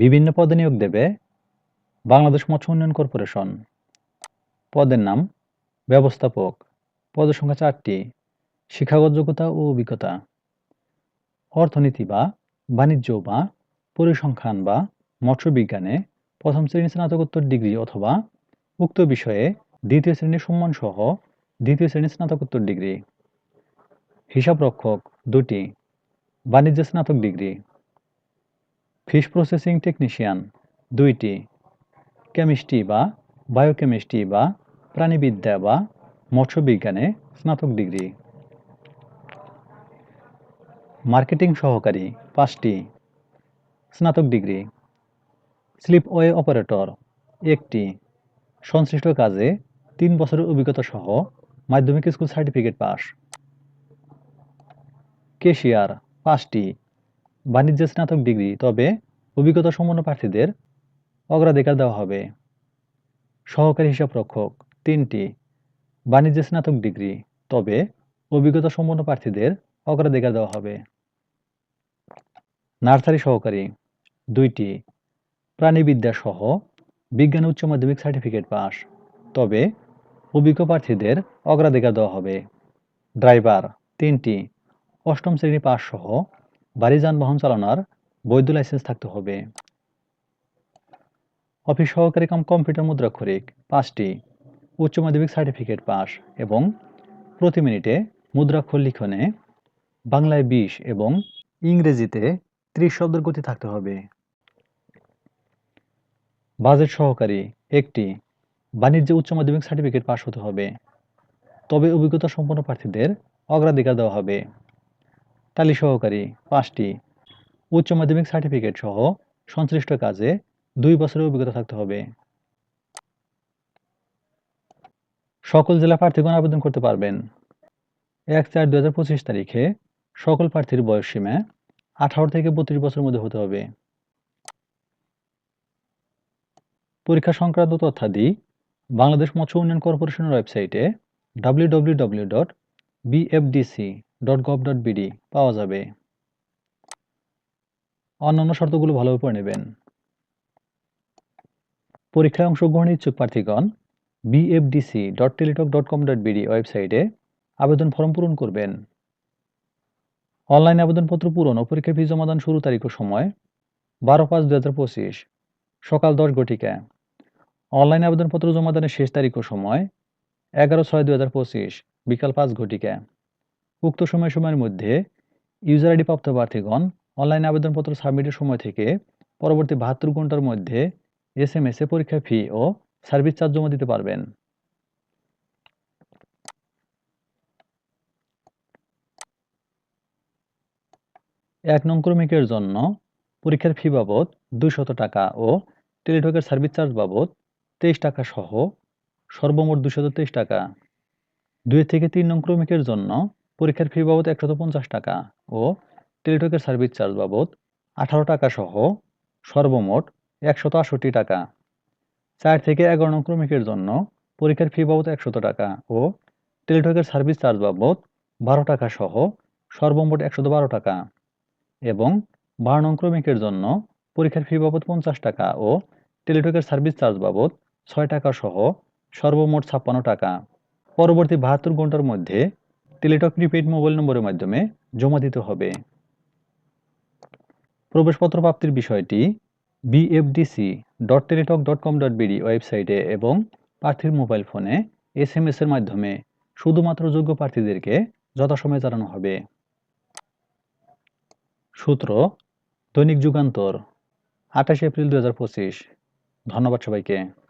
বিভিন্ন পদে নিয়োগ দেবে বাংলাদেশ মৎস্য উন্নয়ন কর্পোরেশন। পদের নাম ব্যবস্থাপক। পদের সংখ্যা চারটি। শিক্ষাগত যোগ্যতা ও অভিজ্ঞতা। অর্থনীতি বা বাণিজ্য বা পরিসংখ্যান বা মৎস্য বিজ্ঞানে প্রথম শ্রেণির স্নাতকোত্তর ডিগ্রি অথবা উক্ত বিষয়ে দ্বিতীয় শ্রেণির সম্মান সহ দ্বিতীয় শ্রেণির স্নাতকোত্তর ডিগ্রি। হিসাবরক্ষক দুটি। বাণিজ্য স্নাতক ডিগ্রি। ফিশ প্রসেসিং টেকনিশিয়ান দুইটি। কেমিস্ট্রি বা বায়োকেমিস্ট্রি বা প্রাণীবিদ্যা বা মৎস্য বিজ্ঞানে স্নাতক ডিগ্রি। মার্কেটিং সহকারী, পাঁচটি। স্নাতক ডিগ্রি। স্লিপওয়ে অপারেটর একটি। সংশ্লিষ্ট কাজে তিন বছরের অভিজ্ঞতা সহ মাধ্যমিক স্কুল সার্টিফিকেট পাস কেশিয়ার পাঁচটি। বাণিজ্য স্নাতক ডিগ্রি, তবে অভিজ্ঞতা সম্পন্ন প্রার্থীদের অগ্রাধিকার দেওয়া হবে। সহকারী হিসাবরক্ষক তিনটি। বাণিজ্য স্নাতক ডিগ্রি, তবে অভিজ্ঞতা সম্পন্ন প্রার্থীদের অগ্রাধিকার দেওয়া হবে। নার্সারি সহকারী, দুইটি। প্রাণীবিদ্যা সহ বিজ্ঞান উচ্চ মাধ্যমিক সার্টিফিকেট পাস, তবে অভিজ্ঞ প্রার্থীদের অগ্রাধিকার দেওয়া হবে। ড্রাইভার, তিনটি। অষ্টম শ্রেণি পাস সহ বাড়ি যানবাহন চালানোর বৈধ লাইসেন্স থাকতে হবে। অফিস সহকারী কাম কম্পিউটার মুদ্রাক্ষরিক পাঁচটি উচ্চ মাধ্যমিক সার্টিফিকেট পাস এবং প্রতি মিনিটে মুদ্রাক্ষর লিখনে বাংলায় বিশ এবং ইংরেজিতে ত্রিশ শব্দের গতি থাকতে হবে। বাজেট সহকারী একটি বাণিজ্য উচ্চ মাধ্যমিক সার্টিফিকেট পাস হতে হবে। তবে অভিজ্ঞতা সম্পন্ন প্রার্থীদের অগ্রাধিকার দেওয়া হবে। টালি সহকারী পাঁচটি উচ্চ মাধ্যমিক সার্টিফিকেট সহ সংশ্লিষ্ট কাজে দুই বছরের অভিজ্ঞতা থাকতে হবে। সকল জেলা প্রার্থীগণ আবেদন করতে পারবেন। এক চার দু তারিখে সকল প্রার্থীর বয়স সীমা আঠারো থেকে বত্রিশ বছরের মধ্যে হতে হবে। পরীক্ষা সংক্রান্ত তথ্যাদি বাংলাদেশ মৎস্য উন্নয়ন কর্পোরেশনের ওয়েবসাইটে WWW dot gov dot BD পাওয়া যাবে। অন্যান্য শর্তগুলো ভালোভাবে পড়ে নেবেন। পরীক্ষায় অংশগ্রহণের ইচ্ছুক প্রার্থীগণ BFDC dot Teletalk dot com dot BD ওয়েবসাইটে আবেদন ফর্ম পূরণ করবেন। অনলাইন আবেদনপত্র পূরণ ও পরীক্ষা ফি জমাদান শুরু তারিখ ও সময়, বারো পাঁচ দু হাজার পঁচিশ, সকাল দশ ঘটিকা। অনলাইন আবেদনপত্র জমাদানের শেষ তারিখ ও সময়, এগারো ছয় দু হাজার পঁচিশ, বিকাল পাঁচ ঘটিকা। উক্ত সময়সীমার মধ্যে ইউজার আইডি প্রাপ্ত প্রার্থীগণ অনলাইন আবেদনপত্র সাবমিটের সময় থেকে পরবর্তী বাহাত্তর ঘণ্টার মধ্যে এস এম এস এ পরীক্ষা ফি ও সার্ভিস চার্জ জমা দিতে পারবেন। এক নং ক্রমিকের জন্য পরীক্ষার ফি বাবদ দুইশত টাকা ও টেলিটকের সার্ভিস চার্জ বাবদ তেইশ টাকা সহ সর্বমোট দুশত তেইশ টাকা। দুই থেকে তিন নং ক্রমিকের জন্য পরীক্ষার ফি বাবদ একশত পঞ্চাশ টাকা ও টেলিটকের সার্ভিস চার্জ বাবদ আঠারো টাকা সহ সর্বমোট একশত টাকা। চার থেকে এগারো নং ক্রমিকের জন্য পরীক্ষার ফি বাবদ একশত টাকা ও টেলিটকের সার্ভিস চার্জ বাবদ বারো টাকা সহ সর্বমোট একশত বারো টাকা এবং বারো নং ক্রমিকের জন্য পরীক্ষার ফি বাবদ পঞ্চাশ টাকা ও টেলিটকের সার্ভিস চার্জ বাবদ ছয় টাকা সহ সর্বমোট ছাপ্পান্ন টাকা। পরবর্তী বাহাত্তর ঘণ্টার মধ্যে টেলিটক প্রিপেইড মোবাইল নম্বরের মাধ্যমে জমা দিতে হবে। প্রবেশপত্র প্রাপ্তির বিষয়টি BFDC dot Teletalk dot com dot BD ওয়েবসাইটে এবং প্রার্থীর মোবাইল ফোনে এস এম এর মাধ্যমে শুধুমাত্র যোগ্য প্রার্থীদেরকে যথাসময়ে জানানো হবে। সূত্র, দৈনিক যুগান্তর, আঠাশে এপ্রিল দু হাজার পঁচিশ। ধন্যবাদ সবাইকে।